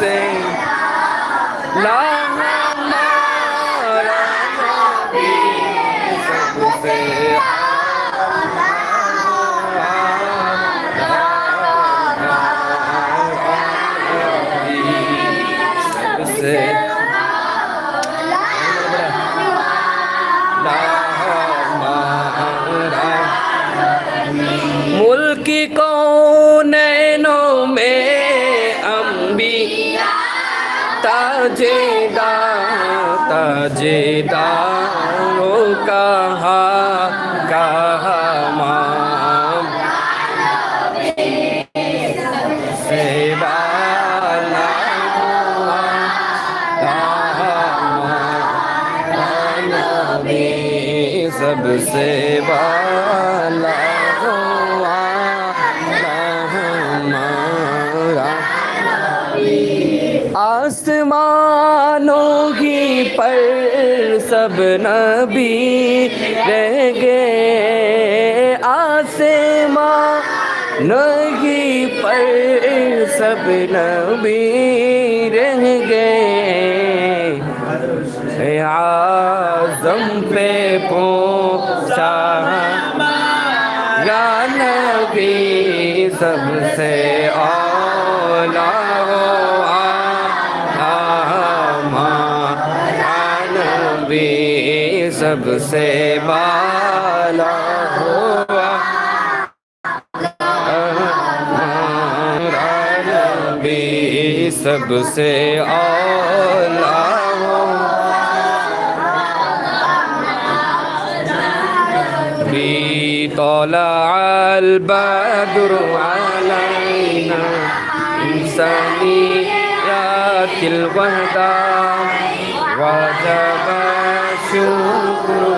sing. Love. তাজে তাজে দা কাহা কাহা پر سب نبی رہ گئے۔ آسمان نگی پر سب نبی رہ گئے۔ آزم پہ پہنچا۔ گانا نبی، سب سے آلہ नबी सबसे बाला हुआ नबी सबसे औला हो بي طلع البدر علينا إنسانيات الوحدة وجب Shukru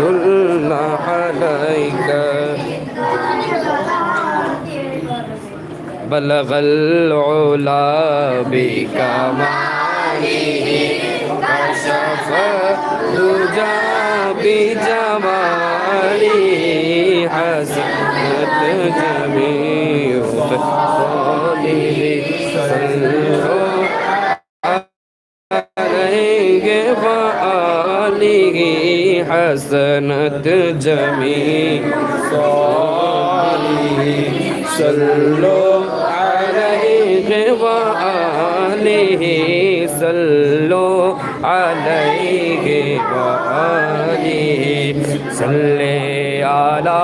الله عليك. بلغ العلا بكماله كشف الدجى بجماله حسنت جميع خصاله حسنت جميع صالحه صلوا عليه وآله صلوا عليه وآله صل على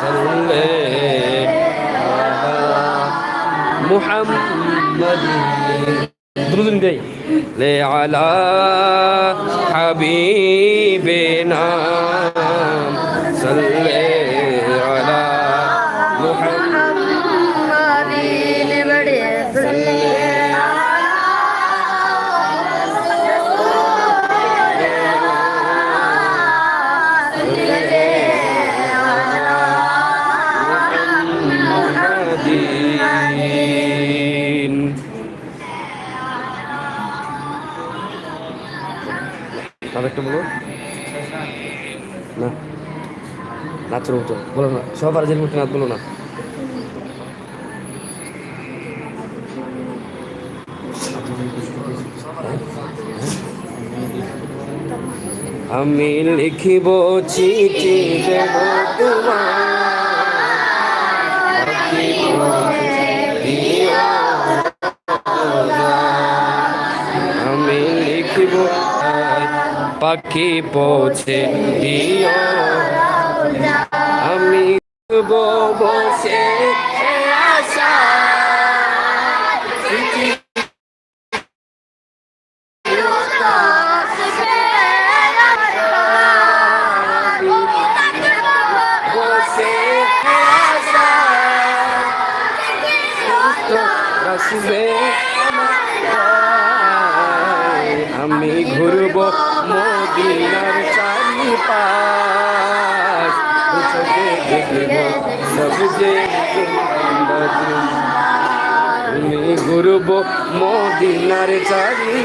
صل على محمد দ্রুজন গাই। লে আলা হাবিবিনা সাল্লাল্লাহু না? নাচের মতো। বলো না সব আর মতো নাচ বলো না। আমি লিখিব চিঠি দেব আমি পাখি পৌঁছে দিও? গুরুব মদিনার চারি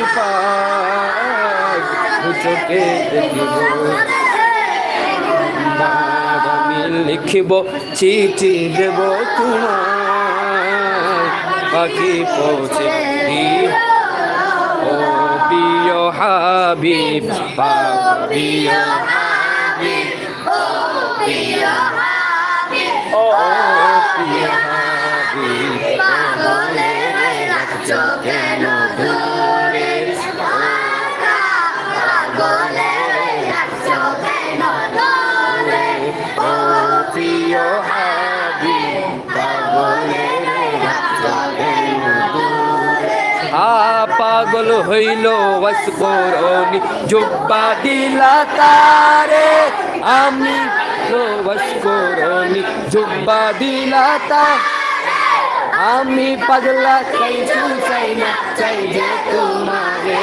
লিখিব চিঠি দেব তোমার পাখি পৌঁছে ও প্রিয় হাবিব প্রিয় ও পাগল হইল বসকরণি জুব্বা দিলা তারে আমি বসকরণি জুব্বা দিলা তা। আমি পাগলা চাইছি চাই না চাই যে তোমারে।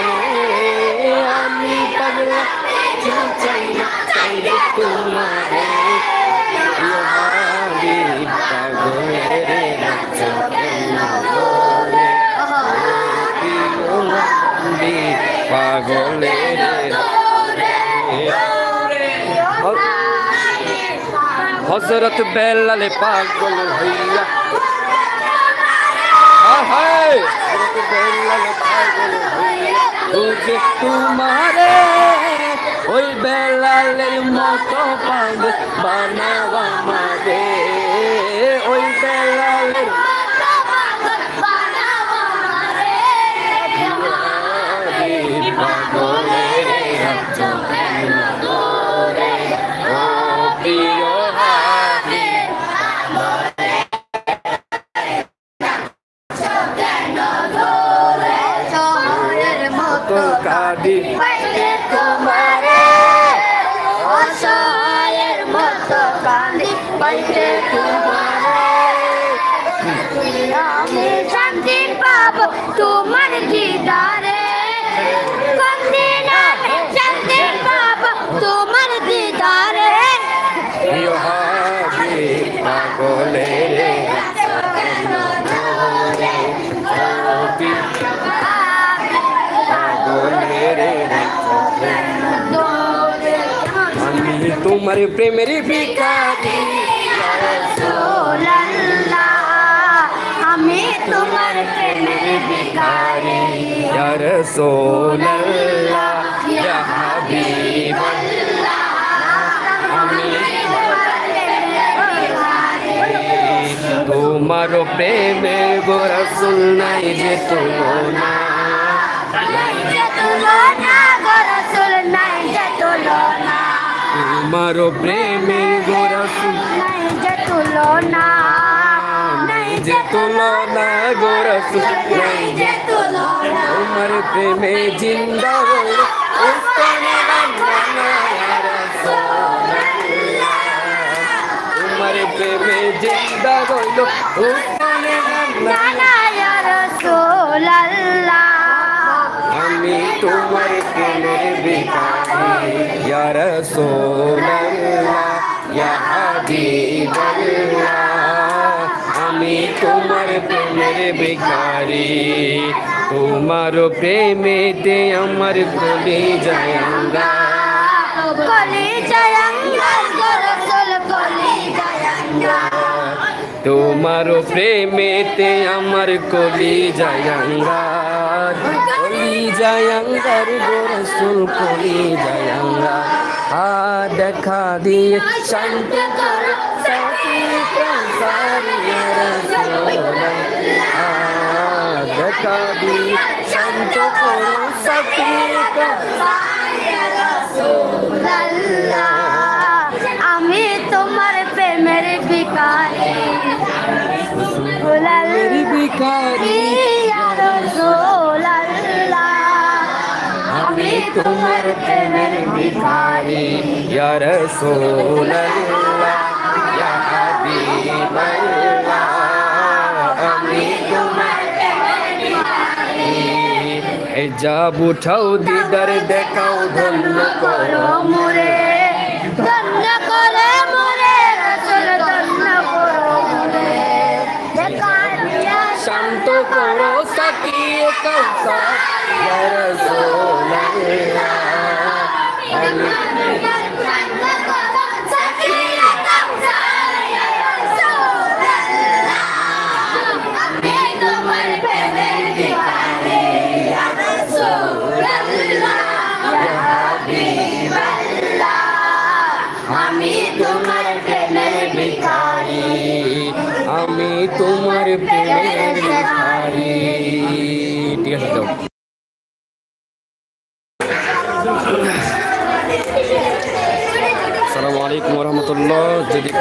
আমি পাগলা চাই না চাই যে তোমারে। পাগলের পাগলের। হজরত বেলালে পাগল হইয়া। হজরত বেলালে পাগল হইয়া। বুঝে তোমারে ওই বেলালের মতো পাগল বানাবা মাদে ওই dele. আমি তোমার প্রেমের ভিখারি রাসূলুল্লাহ, আমি তোমার প্রেমের ভিখারি ইয়া রাসূলুল্লাহ ইয়া হাবিবাল্লাহ আমি তোমার প্রেমে গো রাসূল নাই যে তুলনা তোমার প্রেমে গো রাসূল নাই যে তুলনা যে তুলনা গো রাসূল নাই যে তুলনা। তোমার প্রেমে জিন্দা তোমার প্রেমে জিন্দা রাসূলুল্লাহ। আমি তোমার প্রেমের রাসূলুল্লাহ ইয়া হাবিবাল্লাহ আমি তোমার প্রেমের ভিখারি। তোমার প্রেমেতে আমার কলি যায়ঙ্গা কলি জয়ঙ্গা গো রাসূল কলি জয়ঙ্গা তোমার প্রেমেতে আমার কলি যায়ঙ্গার কলি যায়ঙ্গার গোরসুল কলি যায়ঙ্গা আ দেখা দিয়ে শান্ত কর সাথী আ দেখা দিয়ে শান্ত কর সাথী আমি তোমার প্রেমের ভিখারি। মেরি তোমার প্রেমের ভিখারি ইয়া রাসূলুল্লাহ ইয়া হাবিবাল্লাহ আমি তোমার হেজাব উঠাও দিদার দেখাও ধন্য করো মোরে ধন্য করো মোরে রাসূল ধন্য করো মোরে শান্ত করো সাকিয়ে কৌশল ইয়া রাসূল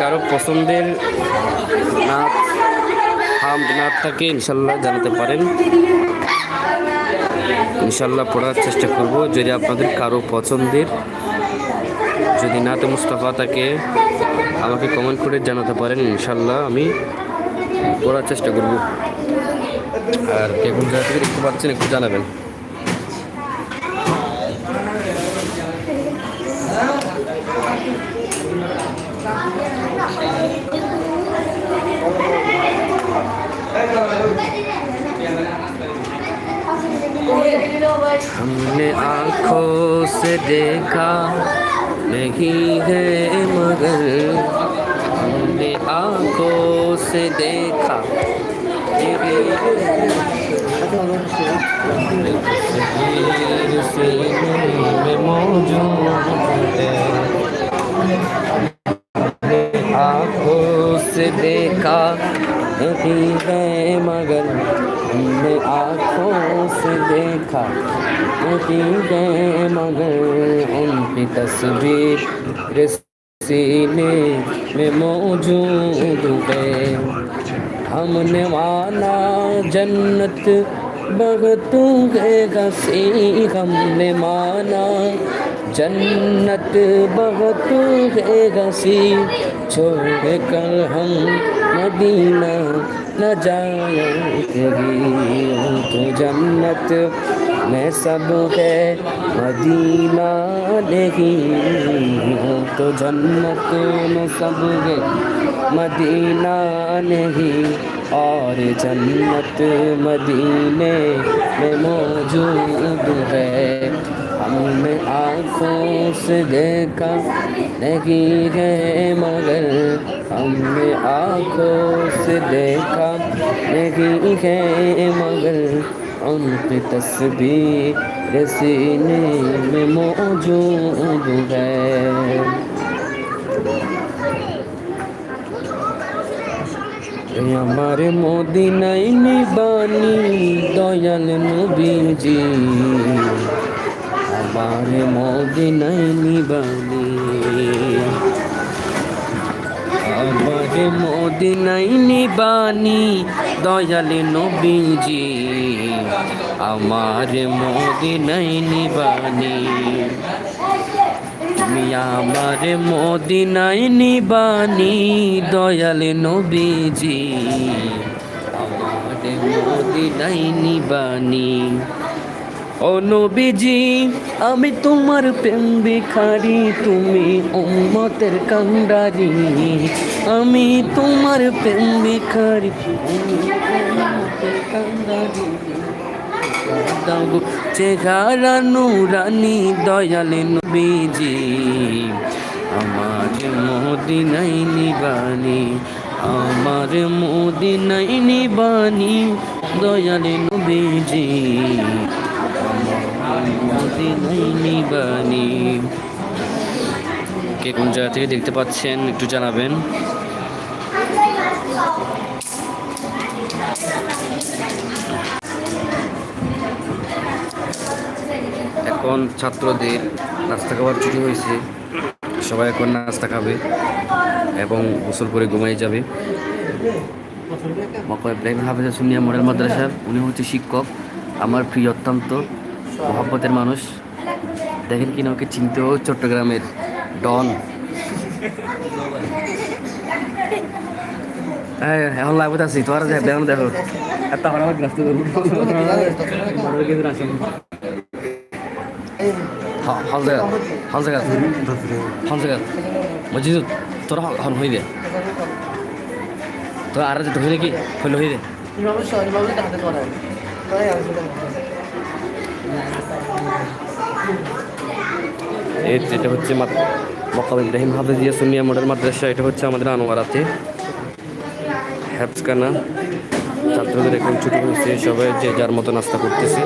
কারও পছন্দের নাচ হামদ নাচ থাকে ইনশাল্লাহ জানাতে পারেন। ইনশাল্লাহ পড়ার চেষ্টা করব, যদি আপনাদের কারও পছন্দের। যদি নাতে মুস্তাফা থাকে, আমাকে কমেন্ট করে জানাতে পারেন, ইনশাল্লাহ আমি পড়ার চেষ্টা করব। আর কোন জায়গা থেকে দেখতে পাচ্ছেন, একটু জানাবেন। آنکھوں سے دیکھا نہیں ہے مگر ہم نے آنکھوں سے دیکھا۔ میں موجود ہے آنکھوں سے دیکھا نہیں گئے مگر ہم نے آنکھوں سے دیکھا نہیں گئے مگر ان کی تصویر سینے میں موجود گئے ہم نے مانا جنت بغتوں کے گسی ہم نے مانا جنت بہت ہے رسی چھوڑ کر ہم مدینہ نہ جائیں کبھی۔ تو جنت میں سب ہے، مدینہ نہیں۔ تو جنت میں سب ہے، مدینہ نہیں۔ اور جنت مدینے میں موجود ہے۔ हमने आँखों से देखा नहीं है मगर हमने आँखों से देखा नहीं है मगर उनकी तस्वीर सीने में मौजूद है আমার মদিনাই নিবানি দয়াল নবীজি আমার মদিনাই নিবানি। আমার মদিনাই নিবানি, দয়াল নবীজি। আমার মদিনাই নিবানি। তুমি আমার মদিনাই নিবানি, দয়াল নবীজি। আমার মদিনাই নিবানি। ও নবীজি, আমি তোমার প্রেম ভিখারি তুমি উম্মতের কান্ডারি। আমি তোমার প্রেম ভিখারি দাও চেহারা নুরানি, দয়ালে নবীজি। আমার মদিনাই নিবানি, আমার মদিনাই নিবানি, দয়ালে নবীজি। আমার মদিনাই নিবানি কে কোন জায়গা থেকে দেখতে পাচ্ছেন একটু জানাবেন। এখন ছাত্রদের নাস্তা খাবার ছুটি হয়েছে। সবাই এখন নাস্তা খাবে এবং গোসল করে ঘুমাই যাবে। মকর ইব্রাহিম হাফিজা সুনিয়া মডেল মাদ্রাসার, উনি হচ্ছে শিক্ষক। আমার প্রিয় অত্যন্ত। মহাব্বতের মানুষ। দেখেন কিনা ওকে চিনতেও চট্টগ্রামের ডন। হ্যাঁ এখন লাগবে আছি তোমার দেখো দেখো। এত আমার হল জায়গা হল জায়গা হল জায়গা তোরা হল হইবে তোরা আর যেতে হইলে কি? হইলে হইবে এই যেটা হচ্ছে মকাম ইব্রাহিম হাফেজ সুনিয়া মডেল মাদ্রাসা, এটা হচ্ছে আমাদের আনোয়ারাতে হ্যাপসকানা ছাত্রদের এখন ছুটি হয়েছে সবাই, যে যার মতো নাস্তা করতেছে।